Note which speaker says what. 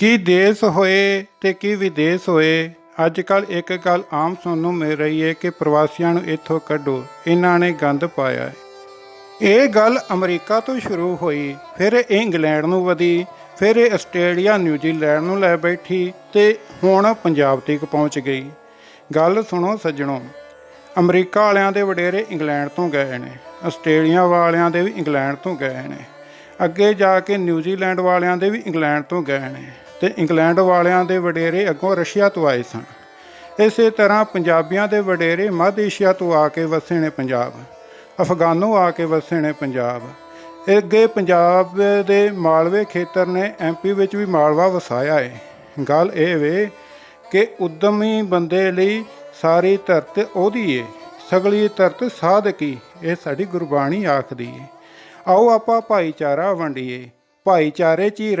Speaker 1: ਕੀ ਦੇਸ਼ ਹੋਏ ਤੇ ਕੀ ਵਿਦੇਸ਼ ਹੋਏ? ਅੱਜ ਕੱਲ ਇੱਕ ਗੱਲ ਆਮ ਸੁਣਨ ਨੂੰ ਮਿਲ ਰਹੀ ਹੈ ਕਿ ਪ੍ਰਵਾਸੀਆਂ ਨੂੰ ਇੱਥੋਂ ਕੱਢੋ। ਇਹਨਾਂ ਨੇ ਗੰਦ ਪਾਇਆ ਹੈ ਇਹ ਗੱਲ ਅਮਰੀਕਾ ਤੋਂ ਸ਼ੁਰੂ ਹੋਈ, ਫਿਰ ਇਹ ਇੰਗਲੈਂਡ ਨੂੰ ਵਧੀ, ਫਿਰ ਇਹ ਆਸਟ੍ਰੇਲੀਆ, ਨਿਊਜ਼ੀਲੈਂਡ ਨੂੰ ਲੈ ਬੈਠੀ ਤੇ ਹੁਣ ਪੰਜਾਬ ਤੱਕ ਪਹੁੰਚ ਗਈ। ਗੱਲ ਸੁਣੋ ਸੱਜਣੋ, ਅਮਰੀਕਾ ਵਾਲਿਆਂ ਦੇ ਵਡੇਰੇ ਇੰਗਲੈਂਡ ਤੋਂ ਗਏ ਨੇ, ਆਸਟ੍ਰੇਲੀਆ ਵਾਲਿਆਂ ਦੇ ਵੀ ਇੰਗਲੈਂਡ ਤੋਂ ਗਏ ਨੇ, ਅੱਗੇ ਜਾ ਕੇ ਨਿਊਜ਼ੀਲੈਂਡ ਵਾਲਿਆਂ ਦੇ ਵੀ ਇੰਗਲੈਂਡ ਤੋਂ ਗਏ ਨੇ। ਤੇ ਇੰਗਲੈਂਡ ਵਾਲਿਆਂ ਦੇ ਵਡੇਰੇ ਅੱਗੋਂ ਰਸ਼ੀਆ ਤੋਂ ਆਏ ਸਨ। ਇਸੇ ਤਰ੍ਹਾਂ ਪੰਜਾਬੀਆਂ ਦੇ ਵਡੇਰੇ ਮੱਧ ਏਸ਼ੀਆ ਤੋਂ ਆ ਕੇ ਵਸੇ ਨੇ ਪੰਜਾਬ। ਅਫਗਾਨੋਂ ਆ ਕੇ ਵਸੇ ਨੇ ਪੰਜਾਬ। ਅੱਗੇ ਪੰਜਾਬ ਦੇ ਮਾਲਵੇ ਖੇਤਰ ਨੇ ਐਮਪੀ ਵਿੱਚ ਵੀ ਮਾਲਵਾ ਵਸਾਇਆ ਹੈ ਗੱਲ ਇਹ ਵੇ ਕਿ ਉਦਮੀ ਬੰਦੇ ਲਈ ਸਾਰੀ ਧਰਤ ਉਹਦੀ ਏ, ਸਗਲੀ ਧਰਤ ਸਾਧਕੀ, ਇਹ ਸਾਡੀ ਗੁਰਬਾਣੀ ਆਖਦੀ ਏ। ਆਓ ਆਪਾਂ ਭਾਈਚਾਰਾ ਵੰਡੀਏ, ਭਾਈਚਾਰੇ 'ਚ ਹੀ ਰਹਿ-